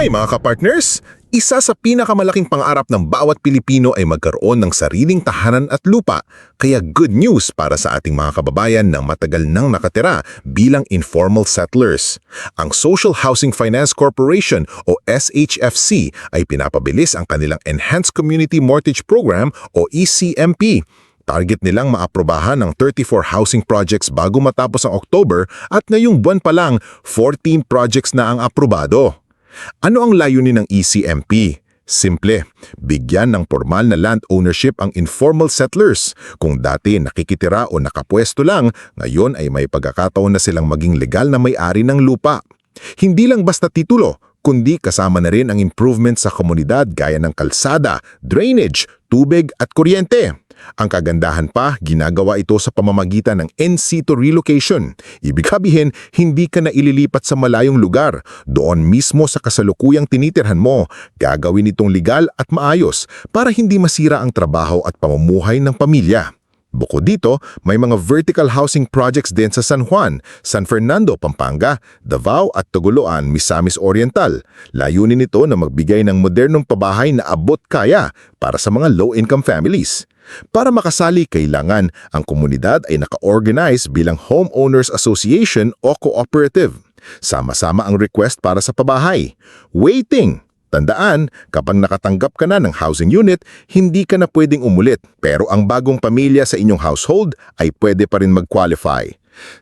Hi mga kapartners! Isa sa pinakamalaking pangarap ng bawat Pilipino ay magkaroon ng sariling tahanan at lupa. Kaya good news para sa ating mga kababayan na matagal nang nakatira bilang informal settlers. Ang Social Housing Finance Corporation o SHFC ay pinapabilis ang kanilang Enhanced Community Mortgage Program o ECMP. Target nilang maaprobahan ng 34 housing projects bago matapos ang October at ngayong buwan pa lang 14 projects na ang aprobado. Ano ang layunin ng ECMP? Simple, bigyan ng formal na land ownership ang informal settlers. Kung dati nakikitira o nakapwesto lang, ngayon ay may pagkakataon na silang maging legal na may-ari ng lupa. Hindi lang basta titulo, kundi kasama na rin ang improvement sa komunidad gaya ng kalsada, drainage, tubig at kuryente. Ang kagandahan pa, ginagawa ito sa pamamagitan ng in-situ relocation. Ibig sabihin, hindi ka na ililipat sa malayong lugar. Doon mismo sa kasalukuyang tinitirhan mo, gagawin itong legal at maayos para hindi masira ang trabaho at pamumuhay ng pamilya. Bukod dito, may mga vertical housing projects din sa San Juan, San Fernando, Pampanga, Davao at Tuguluan, Misamis Oriental. Layunin nito na magbigay ng modernong pabahay na abot kaya para sa mga low-income families. Para makasali, kailangan ang komunidad ay naka-organize bilang Homeowners Association o Cooperative. Sama-sama ang request para sa pabahay. Waiting! Tandaan, kapag nakatanggap ka na ng housing unit, hindi ka na pwedeng umulit. Pero ang bagong pamilya sa inyong household ay pwede pa rin mag-qualify.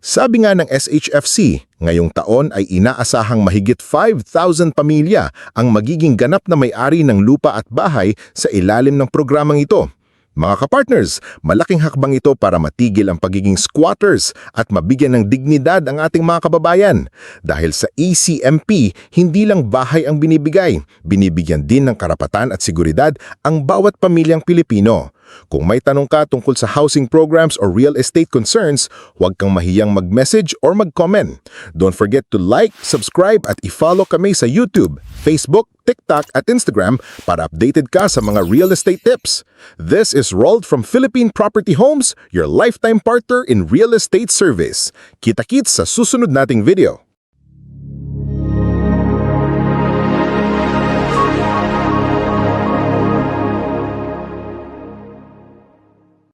Sabi nga ng SHFC, ngayong taon ay inaasahang mahigit 5,000 pamilya ang magiging ganap na may-ari ng lupa at bahay sa ilalim ng programang ito. Mga kapartners, malaking hakbang ito para matigil ang pagiging squatters at mabigyan ng dignidad ang ating mga kababayan. Dahil sa ECMP, hindi lang bahay ang binibigay, binibigyan din ng karapatan at seguridad ang bawat pamilyang Pilipino. Kung may tanong ka tungkol sa housing programs or real estate concerns, huwag kang mahiyang mag-message or mag-comment. Don't forget to like, subscribe at i-follow kami sa YouTube, Facebook, TikTok at Instagram para updated ka sa mga real estate tips. This is Rolled from Philippine Property Homes, your lifetime partner in real estate service. Kita-kits sa susunod nating video.